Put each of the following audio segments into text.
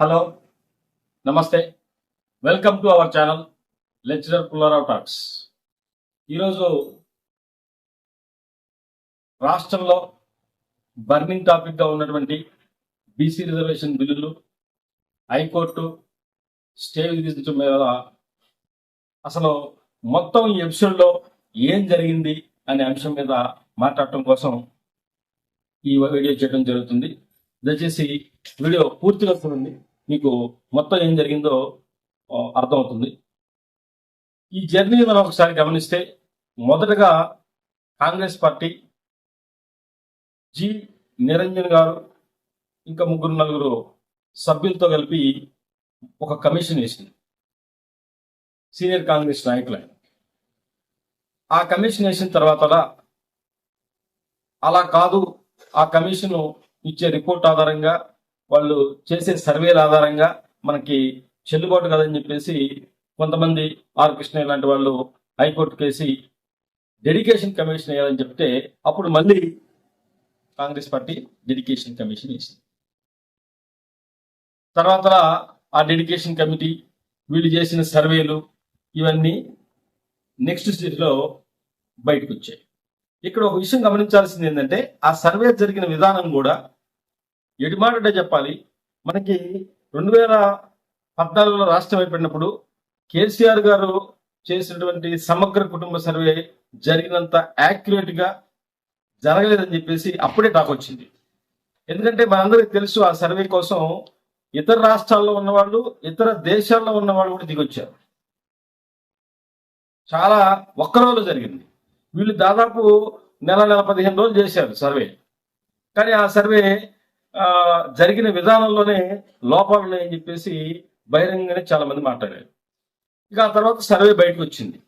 Hello నమస్తే. Welcome to our channel lecturer Pullarao talks. ఈరోజు రాష్ట్రంలో బర్నింగ్ టాపిక్గా ఉన్నటువంటి బీసీ రిజర్వేషన్ బిల్లులు హైకోర్టు స్టే విధించడం మీద అసలు మొత్తం ఈ ఎపిసోడ్లో ఏం జరిగింది అనే అంశం మీద మాట్లాడటం కోసం ఈ వీడియో చేయడం జరుగుతుంది. దయచేసి వీడియో పూర్తిగా చూడండి. మీకు మొత్తం ఏం జరిగిందో అర్థమవుతుంది. ఈ జర్నీ మనం ఒకసారి గమనిస్తే మొదటగా కాంగ్రెస్ పార్టీ జి. నిరంజన్ గారు ఇంకా ముగ్గురు నలుగురు సభ్యులతో కలిపి ఒక కమిషన్ వేసింది. సీనియర్ కాంగ్రెస్ నాయకులు ఆ కమిషన్ వేసిన తర్వాత అలా కాదు ఆ కమిషన్ ఇచ్చే రిపోర్ట్ ఆధారంగా వాళ్ళు చేసే సర్వేల ఆధారంగా మనకి చెల్లుబాటు కదని చెప్పేసి కొంతమంది ఆర్ కృష్ణ లాంటి వాళ్ళు హైకోర్టు కేసి డెడికేషన్ కమిషన్ వేయాలని చెప్తే అప్పుడు మళ్ళీ కాంగ్రెస్ పార్టీ డెడికేషన్ కమిషన్ వేసింది. తర్వాత ఆ డెడికేషన్ కమిటీ వీళ్ళు చేసిన సర్వేలు ఇవన్నీ నెక్స్ట్ స్టేజ్లో బయటకు వచ్చాయి. ఇక్కడ ఒక విషయం గమనించాల్సింది ఏంటంటే ఆ సర్వే జరిగిన విధానం కూడా ఎడిమాటంటే చెప్పాలి? మనకి రెండు వేల పద్నాలుగులో రాష్ట్రం అయిపోయినప్పుడు కేసీఆర్ గారు చేసినటువంటి సమగ్ర కుటుంబ సర్వే జరిగినంత యాక్యురేట్గా జరగలేదని చెప్పేసి అప్పుడే టాక్ వచ్చింది. ఎందుకంటే మనందరికీ తెలుసు ఆ సర్వే కోసం ఇతర రాష్ట్రాల్లో ఉన్నవాళ్ళు ఇతర దేశాల్లో ఉన్నవాళ్ళు కూడా దిగొచ్చారు. చాలా ఒక్క రోజులో జరిగింది. వీళ్ళు దాదాపు నెల నెల పదిహేను రోజులు చేశారు సర్వే. కానీ ఆ సర్వే జరిగిన విధానంలోనే లోపాలు ఉన్నాయని చెప్పేసి బహిరంగంగానే చాలా మంది మాట్లాడారు. ఇక ఆ తర్వాత సర్వే బయటకు వచ్చింది.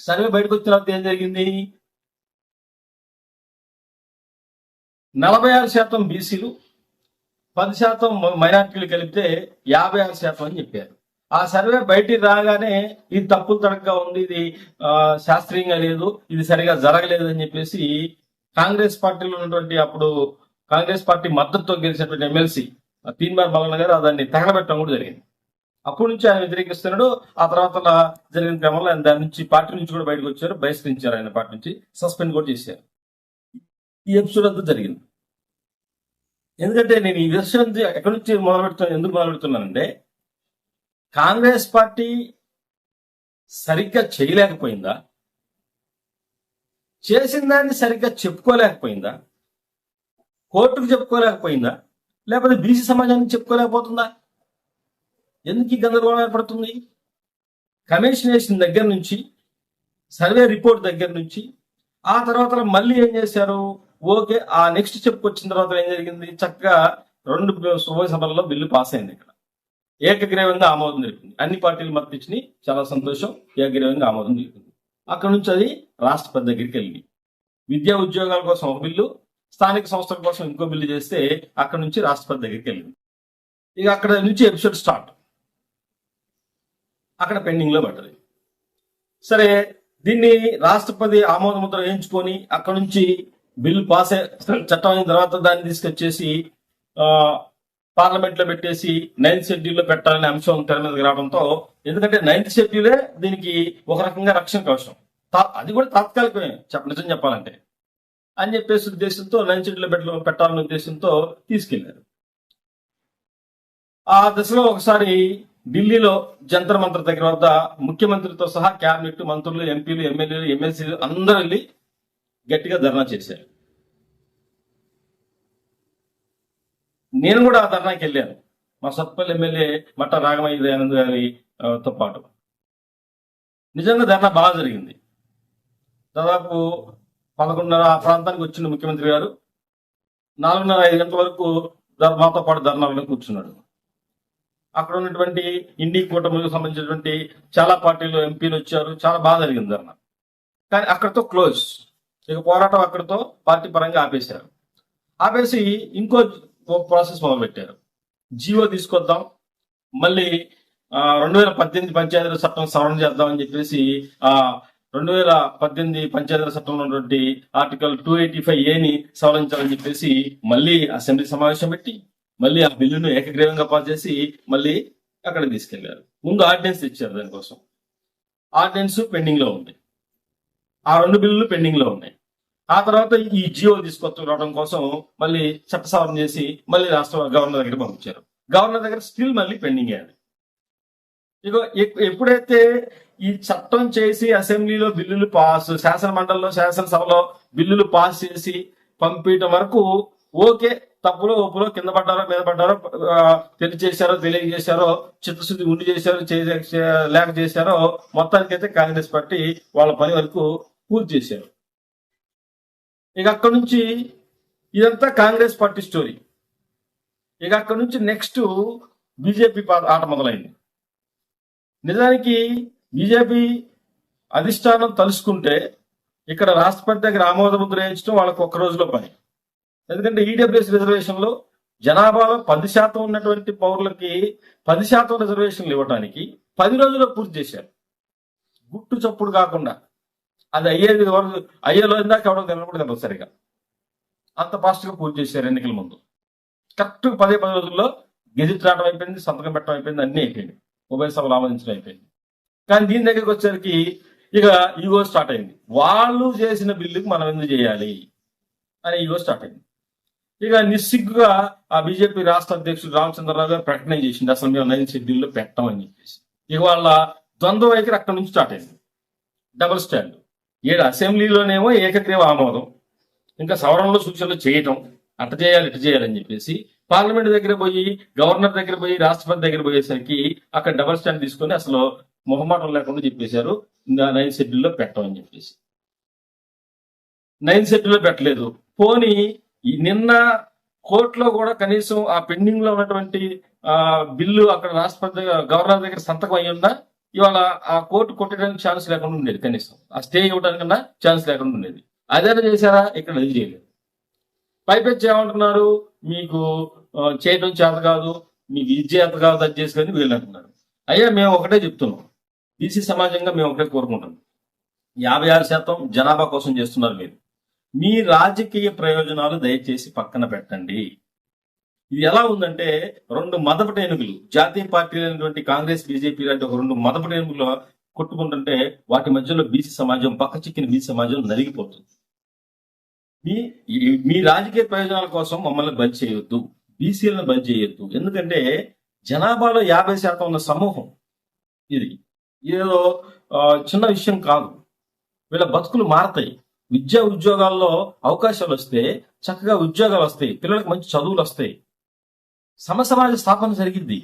సర్వే బయటకు వచ్చిన తర్వాత ఏం జరిగింది? నలభై ఆరు శాతం బీసీలు పది శాతం మైనార్టీలు కలిపితే యాభై ఆరు శాతం అని చెప్పారు. ఆ సర్వే బయటికి రాగానే ఇది తప్పులు తడకగా ఉంది ఇది శాస్త్రీయంగా లేదు ఇది సరిగా జరగలేదు అని చెప్పేసి కాంగ్రెస్ పార్టీలో ఉన్నటువంటి అప్పుడు కాంగ్రెస్ పార్టీ మద్దతుతో గెలిచినటువంటి ఎమ్మెల్సీ తీన్మార్ మల్లన్న గారు దాన్ని తగలబెట్టడం కూడా జరిగింది. అప్పటి నుంచి ఆయన వ్యతిరేకిస్తున్నాడు. ఆ తర్వాత జరిగిన క్రమంలో ఆయన దాని నుంచి పార్టీ నుంచి కూడా బయటకు వచ్చారు. బహిష్కరించారు ఆయన పార్టీ నుంచి. సస్పెండ్ కూడా చేశారు. ఈ ఎపిసోడ్ అంతా జరిగింది. ఎందుకంటే నేను ఈ విషయం ఎక్కడి నుంచి మొదలు పెడుతున్నా ఎందుకు మొదలు పెడుతున్నానంటే కాంగ్రెస్ పార్టీ సరిగ్గా చేయలేకపోయిందా? చేసిన దాన్ని సరిగ్గా చెప్పుకోలేకపోయిందా? కోర్టుకు చెప్పుకోలేకపోయిందా? లేకపోతే బీసీ సమాజానికి చెప్పుకోలేకపోతుందా? ఎందుకు ఈ గందరగోళం ఏర్పడుతుంది? కమిషన్ వేసిన దగ్గర నుంచి సర్వే రిపోర్ట్ దగ్గర నుంచి ఆ తర్వాత మళ్ళీ ఏం చేశారు? ఓకే ఆ నెక్స్ట్ చెప్పుకొచ్చిన తర్వాత ఏం జరిగింది? చక్కగా రెండు ఉభయ సభల్లో బిల్లు పాస్ అయింది ఇక్కడ. ఏకగ్రీవంగా ఆమోదం జరిగింది అన్ని పార్టీలు మద్దతు చాలా సంతోషం. ఏకగ్రీవంగా ఆమోదం జరిగింది అక్కడ నుంచి అది రాష్ట్రపతి దగ్గరికి వెళ్ళింది. విద్యా ఉద్యోగాల కోసం ఒక బిల్లు స్థానిక సంస్థల కోసం ఇంకో బిల్లు చేస్తే అక్కడ నుంచి రాష్ట్రపతి దగ్గరికి వెళ్ళింది. ఇక అక్కడ నుంచి ఎపిసోడ్ స్టార్ట్. అక్కడ పెండింగ్లో పడ్డది. సరే దీన్ని రాష్ట్రపతి ఆమోద ముద్ర వేయించుకొని అక్కడ నుంచి బిల్లు పాస్ చట్టం అయిన తర్వాత దాన్ని తీసుకొచ్చేసి పార్లమెంట్లో పెట్టేసి నైన్త్ షెడ్యూల్లో పెట్టాలనే అంశం తెర మీదకి రావడంతో ఎందుకంటే నైన్త్ షెడ్యూలే దీనికి ఒక రకంగా రక్షణ కవచం. అది కూడా తాత్కాలికమే చెప్ప నిజం చెప్పాలంటే. అని చెప్పేసి ఉద్దేశంతో నైన్త్ షెడ్యూల్ పెట్ట పెట్టాలనే ఉద్దేశంతో తీసుకెళ్ళారు ఆ దశలో ఒకసారి ఢిల్లీలో జంతర్ మంత్ర దగ్గర వద్ద ముఖ్యమంత్రితో సహా కేబినెట్ మంత్రులు ఎంపీలు ఎమ్మెల్యేలు ఎమ్మెల్సీలు అందరూ వెళ్ళి గట్టిగా ధర్నా చేశారు. నేను కూడా ఆ ధర్నాకి వెళ్ళాను. మా సత్పల్లి ఎమ్మెల్యే మట్ట రాగమయ్య దయానంద్ గారితో పాటు. నిజంగా ధర్నా బాగా జరిగింది. దాదాపు పదకొండున్నర ఆ ప్రాంతానికి వచ్చిన ముఖ్యమంత్రి గారు. నాలుగున్నర ఐదు గంటల వరకు మాతో పాటు ధర్నాలలో కూర్చున్నాడు. అక్కడ ఉన్నటువంటి ఇండి కూటమికి సంబంధించినటువంటి చాలా పార్టీలు ఎంపీలు వచ్చారు. చాలా బాధ జరిగింది ధర్నా. కానీ అక్కడితో క్లోజ్. ఇక పోరాటం అక్కడితో పార్టీ పరంగా ఆపేశారు. ఆపేసి ఇంకో ప్రాసెస్ మొదలు పెట్టారు జీవో తీసుకొద్దాం. మళ్ళీ రెండు వేల పద్దెనిమిది పంచాయతీల చట్టం సవరణ చేద్దాం అని చెప్పేసి ఆ రెండు వేల పద్దెనిమిది పంచాయతీరాజ్ చట్టంలో ఉన్నటువంటి ఆర్టికల్ టూ ఎయిటీ ఫైవ్ ఏని సవరించాలని చెప్పేసి మళ్ళీ అసెంబ్లీ సమావేశం పెట్టి మళ్ళీ ఆ బిల్లును ఏకగ్రీవంగా పాస్ చేసి మళ్ళీ అక్కడ తీసుకెళ్ళారు. ముందు ఆర్డినెన్స్ ఇచ్చారు దానికోసం. ఆర్డినెన్స్ పెండింగ్లో ఉంది. ఆ రెండు బిల్లులు పెండింగ్లో ఉన్నాయి. ఆ తర్వాత ఈ జియో తీసుకొచ్చుకోవడం కోసం మళ్ళీ చట్ట సవరణ చేసి మళ్ళీ రాష్ట్ర గవర్నర్ దగ్గర పంపించారు. గవర్నర్ దగ్గర స్టిల్ మళ్ళీ పెండింగ్ అయ్యారు ఇగో ఎప్పుడైతే ఈ చట్టం చేసి అసెంబ్లీలో బిల్లులు పాస్ శాసన మండలిలో శాసనసభలో బిల్లులు పాస్ చేసి పంపించడం వరకు ఓకే తప్పులో ఒప్పులో కింద పడ్డారో మీద పడ్డారో ఆ, చేశారో తెలియజేశారో చిత్తశుద్ధి ఉండి చేశారో చే- లేక చేశారో మొత్తానికైతే కాంగ్రెస్ పార్టీ వాళ్ళ పని వరకు పూర్తి చేశారు. ఇక అక్కడ నుంచి ఇదంతా కాంగ్రెస్ పార్టీ స్టోరీ. ఇక అక్కడ నుంచి నెక్స్ట్ బీజేపీ ఆట మొదలైంది. నిజానికి బీజేపీ అధిష్టానం తలుసుకుంటే ఇక్కడ రాష్ట్రపతి దగ్గర ఆమోద ముద్ర వేయించడం వాళ్ళకు ఒక్క రోజులో పని. ఎందుకంటే ఈడబ్ల్యూఎస్ రిజర్వేషన్లో జనాభాలో పది శాతం ఉన్నటువంటి పౌరులకి పది శాతం రిజర్వేషన్లు ఇవ్వడానికి పది రోజుల్లో పూర్తి చేశారు. గుట్టు చప్పుడు కాకుండా. అది అయ్యేది వరకు అయ్యేలో ఇందాక ఎవడో తినకూడదు తెలియదు సరిగా. అంత ఫాస్ట్గా పూర్తి చేశారు ఎన్నికల ముందు. కరెక్ట్ పదే పది రోజుల్లో గెజిట్ రావడం అయిపోయింది సంతకం పెట్టడం అయిపోయింది అన్ని అయిపోయింది ఉభయ సభలు ఆమోదించడం అయిపోయింది. కానీ దీని దగ్గరికి వచ్చేసరికి ఇక ఈగో స్టార్ట్ అయింది. వాళ్ళు చేసిన బిల్లుకి మనం ఎందుకు చేయాలి అని ఈగో స్టార్ట్ అయింది. ఇక నిస్సిగ్గుగా ఆ బీజేపీ రాష్ట్ర అధ్యక్షుడు రామచంద్రరావు గారు ప్రకటన చేసింది అసలు మేము నైన్ షెడ్యూల్లో పెట్టమని చెప్పేసి. ఇక వాళ్ళ ద్వంద్వ వైఖరి అక్కడి నుంచి స్టార్ట్ అయింది. Double stand. ఏడు అసెంబ్లీలోనేమో ఏకగ్రీవ ఆమోదం. ఇంకా సవరణలో సూచనలు చేయటం. అట్ట చేయాలి ఇట చేయాలని చెప్పేసి పార్లమెంట్ దగ్గర పోయి గవర్నర్ దగ్గర పోయి రాష్ట్రపతి దగ్గర పోయేసరికి అక్కడ డబల్ స్టాండ్ తీసుకొని అసలు మొహమాటం లేకుండా చెప్పేశారు. ఇంకా నైన్ షెడ్యూల్లో పెట్టమని చెప్పేసి. నైన్ షెడ్యూల్లో పెట్టలేదు. పోనీ నిన్న కోర్టులో కూడా కనీసం ఆ పెండింగ్లో ఉన్నటువంటి ఆ బిల్లు అక్కడ రాష్ట్రపతి గవర్నర్ దగ్గర సంతకం అయి ఉందా? ఇవాళ ఆ కోర్టు కొట్టడానికి ఛాన్స్ లేకుండా ఉండేది కనీసం. ఆ స్టే ఇవ్వడానికన్నా ఛాన్స్ లేకుండా ఉండేది. అదే చేశారా? ఇక్కడ అది చేయలేదు. పైపెచ్చి ఏమంటున్నారు మీకు చేయటం చేయడం చేత కాదు మీకు ఇది చేత కాదు అది చేసుకొని వీళ్ళు అంటున్నారు. అయ్యా మేము ఒకటే చెప్తున్నాం. బీసీ సమాజంగా మేము ఒకటే కోరుకుంటాం యాభై ఆరు శాతం జనాభా కోసం చేస్తున్నారు మీరు. మీ రాజకీయ ప్రయోజనాలు దయచేసి పక్కన పెట్టండి. ఇది ఎలా ఉందంటే రెండు మదపటి ఏనుగులు జాతీయ పార్టీలైనటువంటి కాంగ్రెస్ బీజేపీ లాంటి ఒక రెండు మదపటి ఏనుగులు కొట్టుకుంటుంటే వాటి మధ్యలో బీసీ సమాజం పక్క చిక్కిన బీసీ సమాజం నలిగిపోతుంది. మీ మీ రాజకీయ ప్రయోజనాల కోసం మమ్మల్ని బంద్ చేయొద్దు బీసీలను బంద్ చేయొద్దు. ఎందుకంటే జనాభాలో యాభై శాతం ఉన్న సమూహం ఇది. ఏదో చిన్న విషయం కాదు. వీళ్ళ బతుకులు మారతాయి. విద్యా ఉద్యోగాల్లో అవకాశాలు వస్తే చక్కగా ఉద్యోగాలు వస్తాయి పిల్లలకు మంచి చదువులు వస్తాయి. సమసమాజ స్థాపన జరిగింది.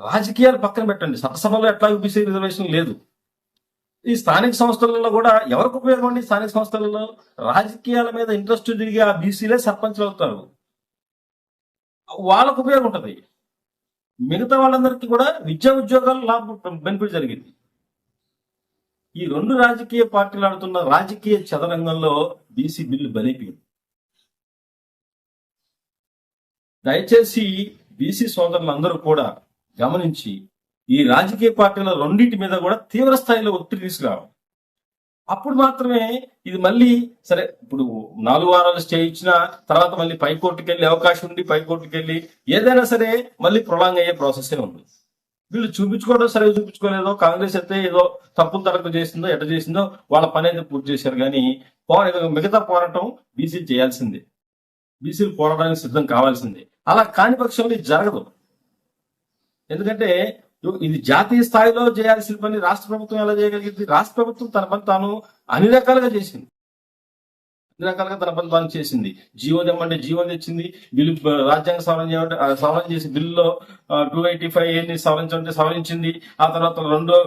రాజకీయాలు పక్కన పెట్టండి. సభలో ఎట్లా బీసీ రిజర్వేషన్ లేదు. ఈ స్థానిక సంస్థలలో కూడా ఎవరికి ఉపయోగం అండి? స్థానిక సంస్థలలో రాజకీయాల మీద ఇంట్రెస్ట్ తిరిగి ఆ బీసీలే సర్పంచ్లు అవుతారు. వాళ్ళకు ఉపయోగం ఉంటుంది. మిగతా వాళ్ళందరికీ కూడా విద్యా ఉద్యోగాలు లాభం బెనిఫిట్ జరిగింది. ఈ రెండు రాజకీయ పార్టీలు ఆడుతున్న రాజకీయ చదరంగంలో బీసీ బిల్లు బలిపోయింది. దయచేసి బీసీ సోదరులందరూ కూడా గమనించి ఈ రాజకీయ పార్టీల రెండింటి మీద కూడా తీవ్ర స్థాయిలో ఒత్తిడి తీసుకురావాలి. అప్పుడు మాత్రమే ఇది మళ్ళీ సరే ఇప్పుడు నాలుగు వారాలు స్టే ఇచ్చిన తర్వాత మళ్ళీ పైకోర్టుకి వెళ్ళి అవకాశం ఉంది పైకోర్టుకి వెళ్ళి ఏదైనా సరే మళ్ళీ ప్రొలాంగ్ అయ్యే ప్రాసెస్ ఉంది. వీళ్ళు చూపించుకోవడం సరిగ్గా చూపించుకోలేదో కాంగ్రెస్ అయితే ఏదో తప్పులు తరపు చేసిందో ఎట చేసిందో వాళ్ళ పని అయితే పూర్తి చేశారు కానీ పోరా మిగతా పోరాటం బీసీలు చేయాల్సిందే. బీసీలు పోరాటానికి సిద్ధం కావాల్సిందే. అలా కాని పక్షంలో ఇది జరగదు. ఎందుకంటే ఇది జాతీయ స్థాయిలో చేయాల్సిన పని రాష్ట్ర ప్రభుత్వం ఎలా చేయగలిగింది? రాష్ట్ర ప్రభుత్వం తన పని తాను అన్ని రకాలుగా చేసింది. అన్ని రకాలుగా తన పని తాను చేసింది. జీవో తెమ్మంటే జీవో తెచ్చింది. బిల్లు రాజ్యాంగ సవరణ చేయమంటే సవరణ చేసి బిల్లులో టూ ఎయిటీ ఫైవ్ ఏని సవరించమంటే సవరించింది. ఆ తర్వాత రెండో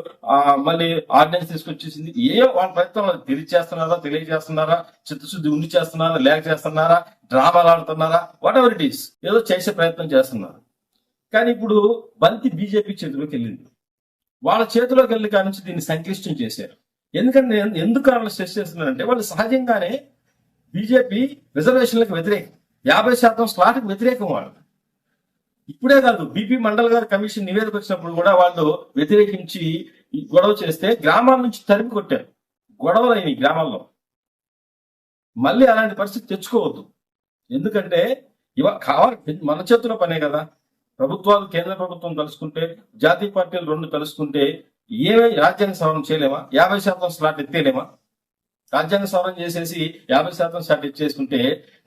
మళ్ళీ ఆర్డినెన్స్ తీసుకొచ్చేసింది. ఏ వాళ్ళ ప్రయత్నం తెలియచేస్తున్నారా తెలియజేస్తున్నారా చిత్తశుద్ధి ఉండి చేస్తున్నారా లేక చేస్తున్నారా డ్రామాలు ఆడుతున్నారా వాట్ ఎవర్ ఇట్ ఈస్ ఏదో చేసే ప్రయత్నం చేస్తున్నారు. కానీ ఇప్పుడు బంతి బీజేపీ చేతిలోకి వెళ్ళింది. వాళ్ళ చేతిలోకి వెళ్ళి కానించి దీన్ని సంక్లిష్టం చేశారు. ఎందుకంటే నేను ఎందుకు వాళ్ళు స్ట్రెస్ చేస్తున్నారంటే వాళ్ళు సహజంగానే బీజేపీ రిజర్వేషన్లకు వ్యతిరేకం. యాభై శాతం స్లాట్కి వ్యతిరేకం వాళ్ళు ఇప్పుడే కాదు బీపీ మండల్ గారు కమిషన్ నివేదిక వచ్చినప్పుడు కూడా వాళ్ళు వ్యతిరేకించి గొడవ చేస్తే గ్రామాల నుంచి తరిమి కొట్టారు. గొడవలు అయినాయి గ్రామాల్లో. మళ్ళీ అలాంటి పరిస్థితి తెచ్చుకోవద్దు. ఎందుకంటే ఇవ కావాలి మన చేతిలో పనే కదా. ప్రభుత్వాలు కేంద్ర ప్రభుత్వం కలుసుకుంటే జాతీయ పార్టీలు రెండు కలుసుకుంటే ఏమే రాజ్యాంగ సవరణ చేయలేమా? యాభై శాతం స్లాట్ ఎత్తేలేమా రాజ్యాంగ సవరణ చేసేసి యాభై శాతం స్లాట్ ఇచ్చేసుకుంటే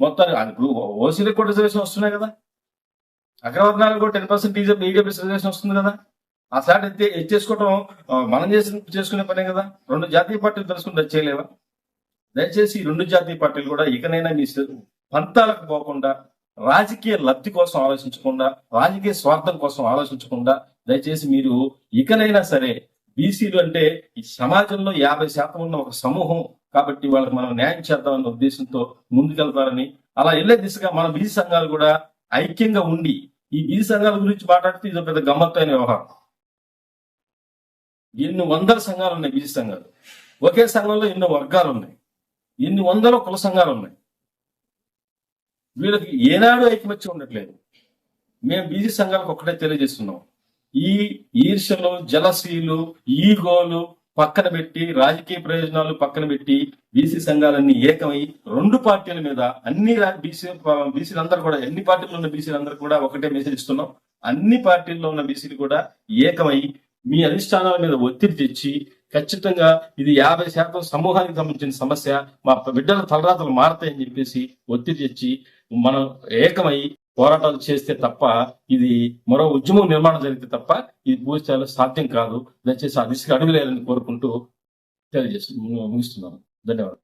మొత్తం ఇప్పుడు ఓసీలకు కూడా రిజర్వేషన్ వస్తున్నాయి కదా. అగ్రవర్ణాలకు కూడా టెన్ పర్సెంట్ ఈడబ్ల్యూఎస్ రిజర్వేషన్ వస్తుంది కదా. ఆ స్లాట్ ఎత్తే ఎత్తేసుకోవడం మనం చేసిన చేసుకునే పనే కదా. రెండు జాతీయ పార్టీలు తెలుసుకుంటే అది చేయలేవా? దయచేసి రెండు జాతీయ పార్టీలు కూడా ఇకనైనా మీ పంతాలకు పోకుండా రాజకీయ లబ్ధి కోసం ఆలోచించకుండా రాజకీయ స్వార్థం కోసం ఆలోచించకుండా దయచేసి మీరు ఇకనైనా సరే బీసీలు అంటే ఈ సమాజంలో యాభై శాతం ఉన్న ఒక సమూహం కాబట్టి వాళ్ళకి మనం న్యాయం చేద్దామన్న ఉద్దేశంతో ముందుకెళ్తారని అలా వెళ్ళే దిశగా మన బీసీ సంఘాలు కూడా ఐక్యంగా ఉండి ఈ బీసీ సంఘాల గురించి మాట్లాడితే ఇది పెద్ద గమ్మత్తైన వ్యవహారం. ఎన్ని వందల సంఘాలు ఉన్నాయి బీసీ సంఘాలు? ఒకే సంఘంలో ఎన్నో వర్గాలు ఉన్నాయి. ఎన్ని వందల కుల సంఘాలు ఉన్నాయి? వీళ్ళకి ఏనాడు ఐకమత్యం ఉండట్లేదు. మేము బీసీ సంఘాలకు ఒక్కటే తెలియజేస్తున్నాం. ఈ ఈర్షలు జలసీలు ఈగోలు పక్కన పెట్టి రాజకీయ ప్రయోజనాలు పక్కన పెట్టి బీసీ సంఘాలన్నీ ఏకమై రెండు పార్టీల మీద అన్ని బీసీ బీసీలందరూ కూడా ఎన్ని పార్టీల్లో ఉన్న బీసీలందరూ కూడా ఒకటే మెసేజ్ ఇస్తున్నాం. అన్ని పార్టీల్లో ఉన్న బీసీలు కూడా ఏకమై మీ అధిష్టానాల మీద ఒత్తిడి తెచ్చి ఖచ్చితంగా ఇది యాభై శాతం సమూహానికి సంబంధించిన సమస్య మా బిడ్డల తలరాతలు మారతాయని చెప్పేసి ఒత్తిడి తెచ్చి మనం ఏకమై పోరాటాలు చేస్తే తప్ప ఇది మరో ఉద్యమం నిర్మాణం జరిగితే తప్ప ఇది పూర్తి సాధ్యం కాదు. దయచేసి ఆ దిశగా అడుగులేయాలని కోరుకుంటూ తెలియజేస్తు ముగిస్తున్నాను. ధన్యవాదాలు.